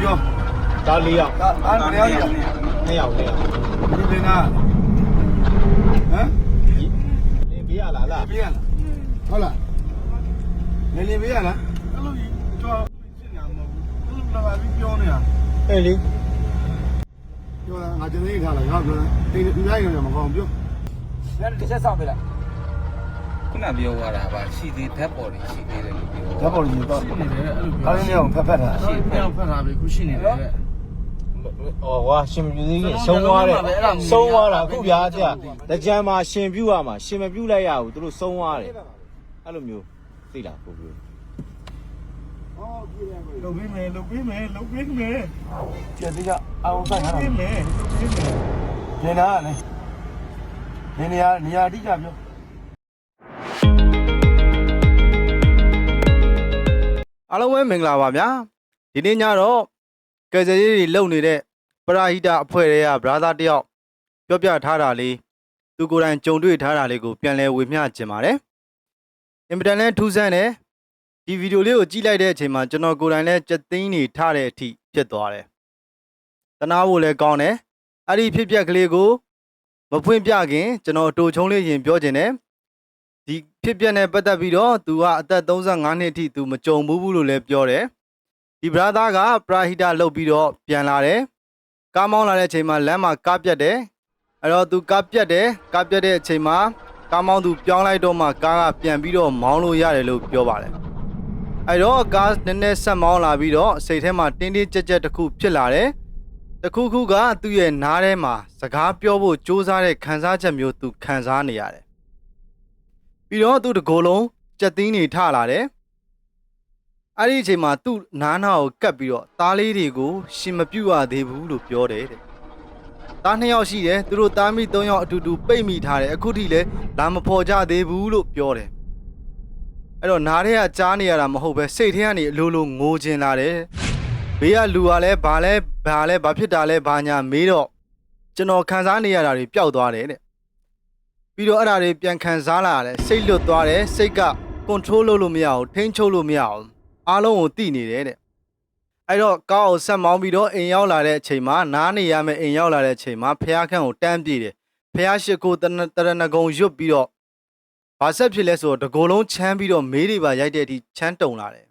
ပြောဒါ၄ယောက်ဒါအားမရရ2ယောက်2ယောက်ဒီပင်နာဟမ်လင်းပေးရလားလားပေးရလားဟုတ်လားငယ်လေးပေးရလားအဲ့လိုကြီးတော့ရှင်းရမဟုတ်ဘူးအဲ့လိုလာပြီးပြောနေတာအေးလေပြောတာငါကျင်းသေးထားလားငါပြောတာတိတ်ဒီတိုင်းရောမကောင်းပြောလက်တစ်ချက်ဆောင်ပေးလိုက် ခုနပြောသွားတာပါရှိသေးဓာတ်ပေါ်တွေရှိသေးတယ်လို့ပြောဓာတ်ပေါ်ကြီးတော့ရှိနေတယ်အဲ့လိုအားလုံးလည်းဖက်ဖက်တာရှိတယ်ဖတ်တာပဲခုရှိနေတယ်တဲ့ဟောကွာရှင်မပြူသေးခင်ဆုံးသွားတယ်ဆုံးသွားတာအခုဗျာကြာတကြံမှာရှင်ပြူရမှာရှင်မပြူလိုက်ရဘူးသူတို့ဆုံးသွားတယ်အဲ့လိုမျိုးသိလားကိုပြူဟောကြည့်ရမယ်လုပ်ပေးမယ်လုပ်ပေးမယ်လုပ်ပေးမယ်ကျက်တိကအောင်ဆိုင်ထားတာပေးမယ်လုပ်ပေးမယ်နေနာလေနေနေရနေရာအတိအကျပြော အားလုံးပဲမင်္ဂလာပါဗျာဒီနေ့ညတော့ကယ်ဆယ်ရေးတွေလုပ်နေတဲ့ပရာဟိတအဖွဲ့တွေကဘရာသာတယောက်ပြောပြထားတာလေးသူကိုယ်တိုင်ကြုံတွေ့ထားတာလေးကိုပြန်လည်ဝေမျှခြင်းပါတယ်အင်မတန်လဲထူးဆန်းတယ်ဒီဗီဒီယိုလေးကိုကြည့်လိုက်တဲ့အချိန်မှာကျွန်တော်ကိုယ်တိုင်လဲစက်သိန်းနေထားတဲ့အထိဖြစ်သွားတယ်တနာဖို့လည်းကောင်းတယ်အဲ့ဒီဖြစ်ပျက်ကလေးကိုမဖွင့်ပြခင်ကျွန်တော်အတူချုံးလေးရင်ပြောခြင်းတယ် ဒီဖြစ်ပျက်နဲ့ပတ်သက်ပြီးတော့သူကအသက်35နှစ်အထိသူမကြုံဘူးဘူးလို့လည်းပြောတယ်ဒီဘရာသာကပရာဟိတလှုပ်ပြီးတော့ပြန်လာတယ်ကားမောင်းလာတဲ့အချိန်မှာလမ်းမှာကားပြတ်တယ်အဲ့တော့သူကားပြတ်တယ်ကားပြတ်တဲ့အချိန်မှာကားမောင်းသူပြောင်းလိုက်တော့မှကားကပြန်ပြီးတော့မောင်းလို့ရတယ်လို့ပြောပါတယ်အဲ့တော့ကားနည်းနည်းဆက်မောင်းလာပြီးတော့စိတ်ထဲမှာတင်းတင်းကြပ်ကြပ်တစ်ခုဖြစ်လာတယ်တစ်ခုခုကသူ့ရဲ့နားထဲမှာစကားပြောဖို့ကြိုးစားတဲ့ခံစားချက်မျိုးသူခံစားနေရတယ် ပြီးတော့သူ့တကိုယ်လုံးကြက်သီးနေထလာတယ်အဲ့ဒီအချိန်မှာသူ့နားနာကိုကပ်ပြီးတော့သားလေးတွေကိုရှင်မပြုတ်ရသေးဘူးလို့ပြောတယ်တဲ့သားနှစ်ယောက်ရှိတယ်သူတို့သားမိသုံးယောက်အတူတူပိတ်မိထားတယ်အခုထိလည်းလာမဖော်ကြသေးဘူးလို့ပြောတယ်အဲ့တော့နားထဲကကြားနေရတာမဟုတ်ပဲစိတ်ထဲကနေအလိုလိုငိုချင်လာတယ်ဘေးကလူကလည်းဘာလဲဘာလဲဘာဖြစ်တာလဲဘာညာမေးတော့ကျွန်တော်ခံစားနေရတာတွေပျောက်သွားတယ်တဲ့ ပြီးတော့အဲ့ဒါတွေပြန်ခံစားလာရတယ်စိတ်လွတ်သွားတယ်စိတ်က control လုပ်လို့မရအောင်ထိန်းချုပ်လို့မရအောင်အားလုံးကိုသိနေတယ်တဲ့အဲ့တော့ကားကိုဆက်မောင်းပြီးတော့အိမ်ရောက်လာတဲ့အချိန်မှာနားနေရမယ့်အိမ်ရောက်လာတဲ့အချိန်မှာဖះခန့်ကိုတန်းပြေးတယ်ဖះရှိခိုးတရဏတရဏဂုံရွတ်ပြီးတော့ဘာဆက်ဖြစ်လဲဆိုတော့တကိုယ်လုံးချမ်းပြီးတော့မေးတွေပါရိုက်တဲ့အထိချမ်းတုံလာတယ်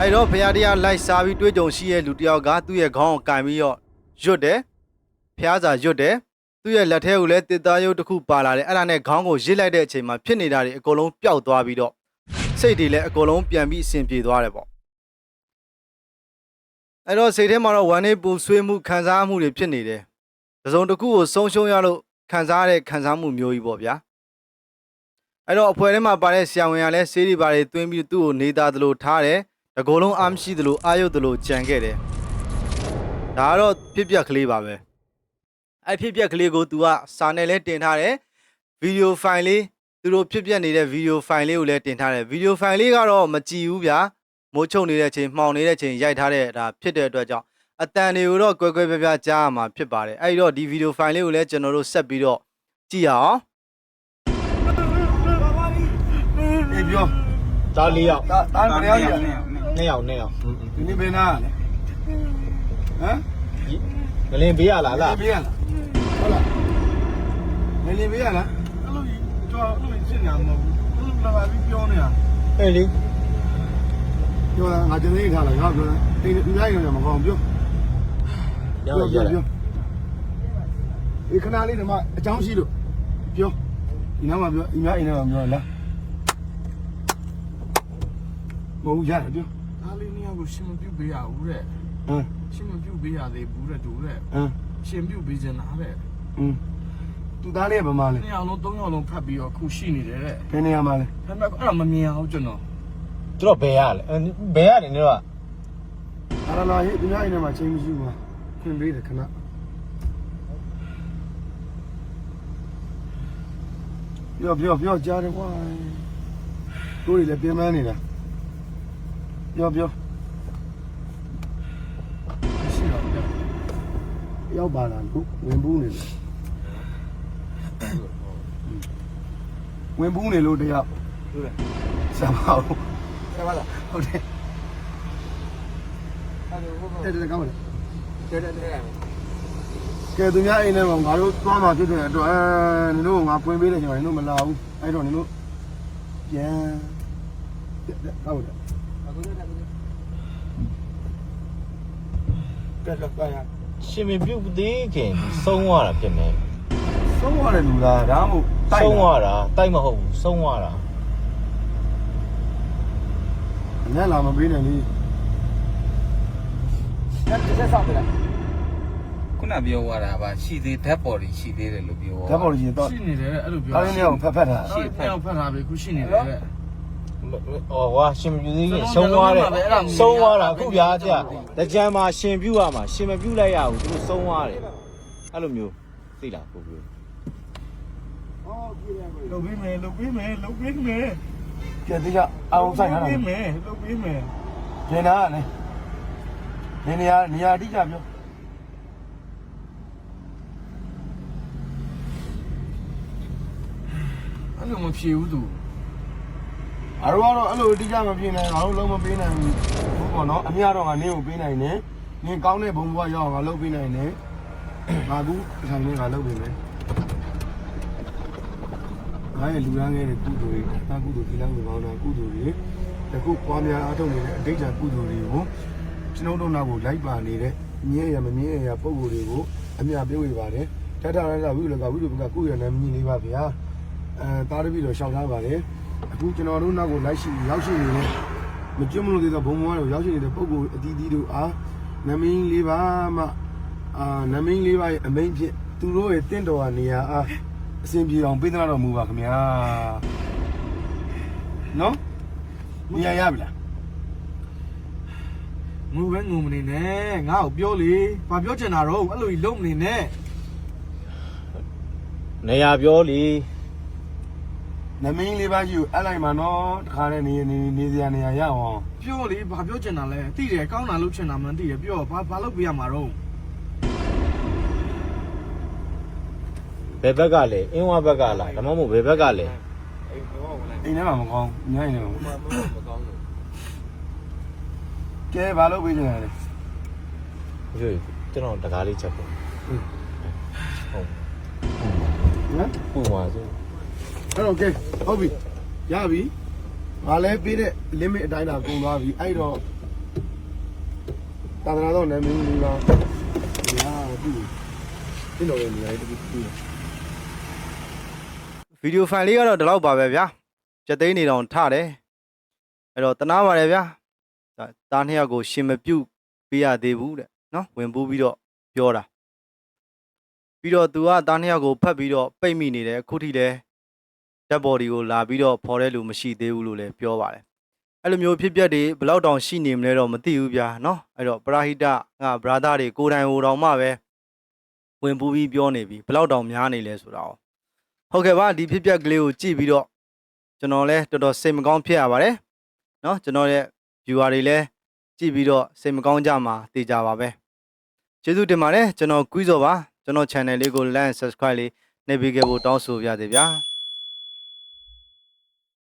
အဲ့တော့ဖះတရားလိုက်စားပြီးတွေးကြုံရှိရဲ့လူတစ်ယောက်ကသူ့ရဲ့ခေါင်းကိုကင်ပြီးတော့ရွတ်တယ်ဖះစာရွတ်တယ် သူ့ရဲ့လက်ထဲကိုလည်းတစ်သားရုပ်တစ်ခုပါလာတယ်အဲ့ဒါနဲ့ခေါင်းကိုရစ်လိုက်တဲ့အချိန်မှာဖြစ်နေတာတွေအကုန်လုံးပျောက်သွားပြီးတော့စိတ်တွေလည်းအကုန်လုံးပြန်ပြီးအဆင်ပြေသွားတယ်ပေါ့အဲ့တော့စိတ်ထဲမှာတော့ဝမ်းနေပူဆွေးမှုခံစားမှုတွေဖြစ်နေတယ်တစ်စုံတစ်ခုကိုဆုံးရှုံးရလို့ခံစားရတဲ့ခံစားမှုမျိုးကြီးပေါ့ဗျာအဲ့တော့အဖွဲထဲမှာပါတဲ့ဆရာဝန်ကလည်းဆေးတွေပါတွေသွင်းပြီးသူ့ကိုနေသားသလိုထားတယ်တကိုယ်လုံးအားမရှိသလိုအာရုပ်သလိုကြံခဲ့တယ်ဒါကတော့ဖြစ်ပျက်ကလေးပါပဲ အဲ့ဖြစ်ပျက်ကလေးကို तू ကစာနဲ့လဲတင်ထားတယ်ဗီဒီယိုဖိုင်လေးသူတို့ဖြစ်ပျက်နေတဲ့ဗီဒီယိုဖိုင်လေးကိုလည်းတင်ထားတယ်ဗီဒီယိုဖိုင်လေးကတော့မကြည့်ဘူးဗျာမိုးချုံနေတဲ့အချိန်မှောင်နေတဲ့အချိန်ရိုက်ထားတဲ့ဒါဖြစ်တဲ့အတွက်ကြောင့်အတန်တွေကိုတော့ကွဲကွဲပြားပြားကြားရမှာဖြစ်ပါတယ်အဲ့ဒီတော့ဒီဗီဒီယိုဖိုင်လေးကိုလည်းကျွန်တော်တို့ဆက်ပြီးတော့ကြည့်ရအောင်အေးပြောဒါ၄ယောက်ဒါအားမရရ2ယောက်2ယောက်ဒီနေ့ပင်နာလေဟမ်ငလင်းပေးရလားလားပေးရလားဟုတ်လား ငယ်လေးပေးရလားအဲ့လိုကြီးတော့အဲ့လိုရှင်းရမဟုတ်ဘူးအဲ့လိုလာပြီးပြောနေတာအေးလေပြောတာငါကျင်းသေးထားလားငါပြောတာတိတ်ဒီတိုင်းရောမကောင်းပြောရောင်းရရဒီခဏလေးဒီမှာအကြောင်းရှိလို့ပြောဒီနားမှာပြောအများအိမ်ထဲမှာပြောလားမဟုတ်ရတယ်ပြောအားလေးနှစ်ယောက်ကိုရှင်မပြုတ်ပေးရဘူးတဲ့ဟမ်ရှင်မပြုတ်ပေးရသေးဘူးတဲ့တူတဲ့ဟမ်ရှင်ပြုတ်ပေးခြင်းလားတဲ့ဟမ် သူသားလေးကဗမာလဲနှစ်ယောက်လုံးသုံးယောက်လုံးဖတ်ပြီးတော့ခုရှိနေတယ်တဲ့ဘယ်နေရာမှာလဲဒါပေမဲ့အဲ့ဒါမမြင်အောင်ကျွန်တော်သူတို့ဘယ်ရလဲဘယ်ရတယ်နေတော့အာလာလာဟေ့ဒီများအိမ်ထဲမှာချိန်မရှိဘူးခွင့်ပေးတယ်ခဏပြောပြောပြောကြားတယ်ကွာကိုယ်လည်းပြင်ပန်းနေတာပြောပြောရှိတော့ပြရောက်ပါလားခုဝင်ဘူးနေလို့ ဝင်ဘူးနေလို့တယောက်ဟုတ်တယ်ဆရာမဟုတ်ဆက်ပါလားဟုတ်တယ်အဲ့ဒါဘုမတဲ့တဲ့ကောင်းတယ်တဲ့တဲ့တဲ့ကဲသူများအိမ်ထဲမှာငါတို့သွားမှာဖြစ်တဲ့အတွက်အဲနင်တို့ငါပွင့်ပေးတယ်ကျွန်တော်နင်တို့မလာဘူးအဲ့တော့နင်တို့ပြန်ကောင်းတယ်ကဲတော့ပါရရှင်မပြုတ်သေးခင်ဆုံးသွားတာဖြစ်နေဆုံးရတယ်လူလားဒါမှမဟုတ် ဆုံးသွားတာတိုက်မဟုတ်ဘူးဆုံးသွားတာညလာမပေးနိုင်လေခုနပြောသွားတာပါရှိသေးဓာတ်ပေါ်တွေရှိသေးတယ်လို့ပြောဓာတ်ပေါ်ကြီးတော့ရှိနေတယ်အဲ့လိုပြောအားရင်းနဲ့အောင်ဖက်ဖက်တာရှေ့ဖက်ဖက်ထားပြီခုရှိနေတယ်တဲ့ဟောကွာရှင်မပြုတ်သေးခင်ဆုံးသွားတယ်ဆုံးသွားတာအခုဗျာကြာတကြံမှာရှင်ပြုတ်ရမှာရှင်မပြုတ်လိုက်ရဘူးသူတို့ဆုံးသွားတယ်အဲ့လိုမျိုးသိလားကိုပြော လုတ်ပြီးမယ်လုတ်ပြီးမယ်လုတ်ပြီးမယ်ကဲဒီကအောင်ဆိုင်ရတာပြီးမယ်လုတ်ပြီးမယ်နေနာလေနေနေရနေရာအတိကျပြောအဲ့လိုမဖြေဘူးသူအားတော့ကတော့အဲ့လိုအတိကျမပြင်းနိုင်ငါတို့လုံးမပေးနိုင်ဘူးဟုတ်ပေါ့နော်အများတော့ငါနင်းကိုပေးနိုင်တယ်နင်းကောင်းတဲ့ဘုံဘွားရောက်အောင်ငါလုပ်ပေးနိုင်တယ်ငါကူဆိုင်နေငါလုပ်ပေးမယ် ငါရဲ့လူရန်ငယ်တဲ့ကုသိုလ်တွေတာကုသိုလ်ဒီလောက်ကိုပေါင်းတာကုသိုလ်တွေတခုပွားများအားထုတ်နေတဲ့အတိတ်ကကုသိုလ်တွေကိုကျွန်တော်တို့နောက်ကိုလိုက်ပါနေတဲ့မြဲရမမြဲရပုံကိုယ်တွေကိုအမြပြေဝေပါတယ်တထရရဝိလကဝိလကကုရနဲ့မြင်နေပါဗျာအဲတားတပြီတော့ရှောက်ထားပါတယ်အခုကျွန်တော်တို့နောက်ကိုလိုက်ရှိရောက်ရှိနေတဲ့မကျွတ်မလို့သေးတဲ့ဘုံဘွားတို့ရောက်ရှိနေတဲ့ပုံကိုယ်အတီးတီးတို့အားနမင်းလေးပါမှအာနမင်းလေးပါရဲ့အမိန်ဖြစ်သူတို့ရဲ့တင့်တော်နေရာအား အစဉ်ပြေအောင်ပေးသနာတော်မူပါခင်ဗျာနော်နေရာရပြီလားငိုပဲငိုမနေနဲ့ငါ့ကိုပြောလေဘာပြောချင်တာတော့အဲ့လိုကြီးလုံးမနေနဲ့နေရပြောလီနမင်းလေးပါကြီးကိုအပ်လိုက်မှာနော်တခါနဲ့နေနေနေစရာနေရာရအောင်ပြောလေဘာပြောချင်တာလဲတိတယ်ကောင်းတာလုပ်ချင်တာမှန်တိတယ်ပြောဘာဘာလုပ်ပေးရမှာတော့ ဘယ်ဘက်ကလဲအင်းဝဘက်ကလားဒါမှမဟုတ်ဘယ်ဘက်ကလဲအိမ်ထဲမှာမကောင်းညိုင်းနေမှာမကောင်းလို့ကဲဘာလို့ပေးကြလဲရွေကျွန်တော်တကားလေးချက်ပေါ့ဟုတ်နော်ပူပါစို့အဲ့တော့ကဲဟုတ်ပြီရပြီငါလည်းပေးတဲ့ limit အတိုင်းတာကုန်သွားပြီအဲ့တော့တာသနာတော့နာမည်လေးပါညာပြီဒီလိုနေရာတခုပြီ ဗီဒီယိုဖိုင်လေးကတော့ဒီလောက်ပါပဲဗျာကြက်သိန်းနေတော့ထတယ်အဲ့တော့တနာပါတယ်ဗျာဒါတားနှစ်ယောက်ကိုရှင်မပြုတ်ပေးရသေးဘူးတဲ့နော်ဝင်ပူးပြီးတော့ပြောတာပြီးတော့သူကတားနှစ်ယောက်ကိုဖတ်ပြီးတော့ပိတ်မိနေတယ်အခုထိလည်းဓာတ်ဘော်ဒီကိုလာပြီးတော့ဖော်တဲ့လူမရှိသေးဘူးလို့လည်းပြောပါတယ်အဲ့လိုမျိုးဖြစ်ပျက်တွေဘယ်လောက်တောင်ရှိနေမလဲတော့မသိဘူးဗျာနော်အဲ့တော့ပရာဟိတငါ brother တွေကိုယ်တိုင်ဟိုတောင်မှပဲဝင်ပူးပြီးပြောနေပြီဘယ်လောက်တောင်များနေလဲဆိုတာ哦 ဟုတ်ကဲ့ပါဒီဖြစ်ပျက်ကလေးကိုကြည့်ပြီးတော့ကျွန်တော်လည်းတော်တော်စိတ်မကောင်းဖြစ်ရပါတယ်เนาะကျွန်တော်ရဲ့ viewer တွေလည်းကြည့်ပြီးတော့စိတ်မကောင်းကြမှာသိကြပါပဲကျေးဇူးတင်ပါတယ်ကျွန်တော်ကွီးစောပါကျွန်တော် channel လေးကို like and subscribe လေးနှိပ်ပေးခဲ့ဖို့တောင်းဆိုပါရစေဗျာ